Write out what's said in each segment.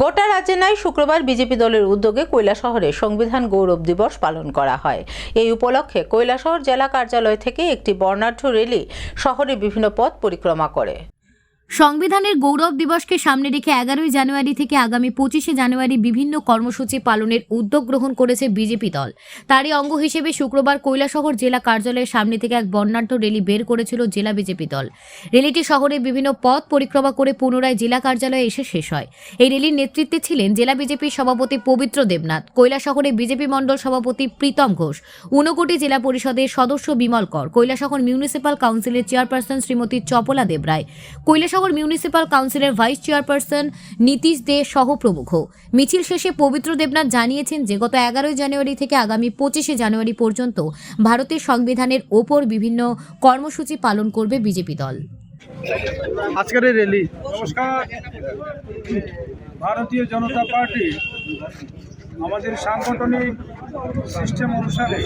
গোটা রাজ্যে নয় শুক্রবার বিজেপি দলের উদ্যোগে কৈলাসহরে সংবিধান গৌরব দিবস পালন করা হয়। এই উপলক্ষে কৈলাসহর জেলা কার্যালয় থেকে একটি বর্ণাঢ্য রেলি শহরের বিভিন্ন পথ পরিক্রমা করে। সংবিধানের গৌরব দিবসকে সামনে রেখে এগারোই জানুয়ারি থেকে আগামী পঁচিশে জানুয়ারি বিভিন্ন কর্মসূচি পালনের উদ্যোগ গ্রহণ করেছে বিজেপি দল। তারই অঙ্গ হিসেবে শুক্রবার কৈলাসহর জেলা কার্যালয়ের সামনে থেকে এক বর্ণাঢ্য র্যালি বের করেছিল জেলা বিজেপি দল। র্যালিটি শহরে বিভিন্ন পথ পরিক্রমা করে পুনরায় জেলা কার্যালয়ে এসে শেষ হয়। এই র্যালির নেতৃত্বে ছিলেন জেলা বিজেপির সভাপতি পবিত্র দেবনাথ, কৈলাসহরে বিজেপি মণ্ডল সভাপতি প্রীতম ঘোষ, ঊনকোটি জেলা পরিষদের সদস্য বিমল কর, কৈলাসহর মিউনিসিপাল কাউন্সিলের চেয়ারপারসন শ্রীমতী চপলা দেবরায় কৈলাসহর মিউনিসিপাল কাউন্সিলের ভাইস চেয়ারপারসন নীতিশ দে সহ প্রমুখ। মিছিল শেষে পবিত্র দেবনাথ জানিয়েছেন যে, গত এগারোই জানুয়ারি থেকে আগামী পঁচিশে জানুয়ারি পর্যন্ত ভারতের সংবিধানের ওপর বিভিন্ন কর্মসূচি পালন করবে বিজেপি দল। আজকের এই র্যালি, নমস্কার। ভারতীয় জনতা পার্টি আমাদের সাংগঠনিক সিস্টেম অনুসারে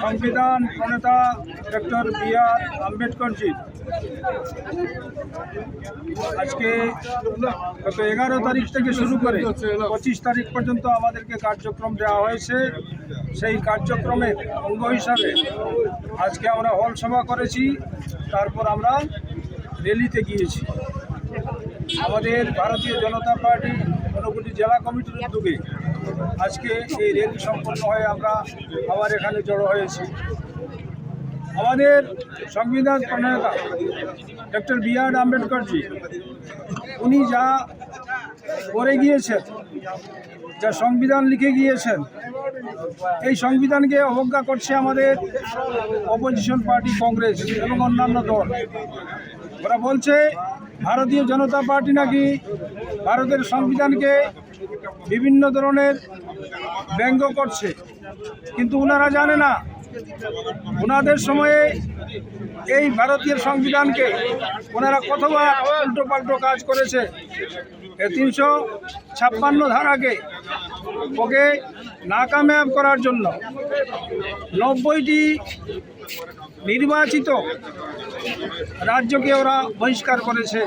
সংবিধান প্রণেতা ডক্টর বি আর আম্বেদকরজি আজকে গত এগারো তারিখ থেকে শুরু করে পঁচিশ তারিখ পর্যন্ত আমাদেরকে কার্যক্রম দেওয়া হয়েছে। সেই কার্যক্রমের অঙ্গ হিসাবে আজকে আমরা হল সভা করেছি, তারপর আমরা র্যালিতে গিয়েছি। আমাদের ভারতীয় জনতা পার্টি ঊনকোটি জেলা কমিটির উদ্যোগে আজকে এই র্যালি সম্পন্ন হয়ে আমরা আবার এখানে জড়ো হয়েছি। আমাদের সংবিধান প্রণেতা ডক্টর বি আর আম্বেদকরজি, উনি যা করে গিয়েছেন, যা সংবিধান লিখে গিয়েছেন, এই সংবিধানকে অবজ্ঞা করছে আমাদের অপোজিশন পার্টি কংগ্রেস এবং অন্যান্য দল। ওরা বলছে ভারতীয় জনতা পার্টি নাকি ভারতের সংবিধানকে বিভিন্ন ধরনের ব্যঙ্গ করছে। কিন্তু ওনারা জানে না ওনাদের সময়ে এই ভারতীয় সংবিধানকে ওনারা কতবার উল্টো পাল্টো কাজ করেছে। তিনশো ছাপ্পান্ন ধারাকে ওকে নাকাময়াব করার জন্য নব্বইটি নির্বাচিত রাজ্যকে ওরা বহিষ্কার করেছে।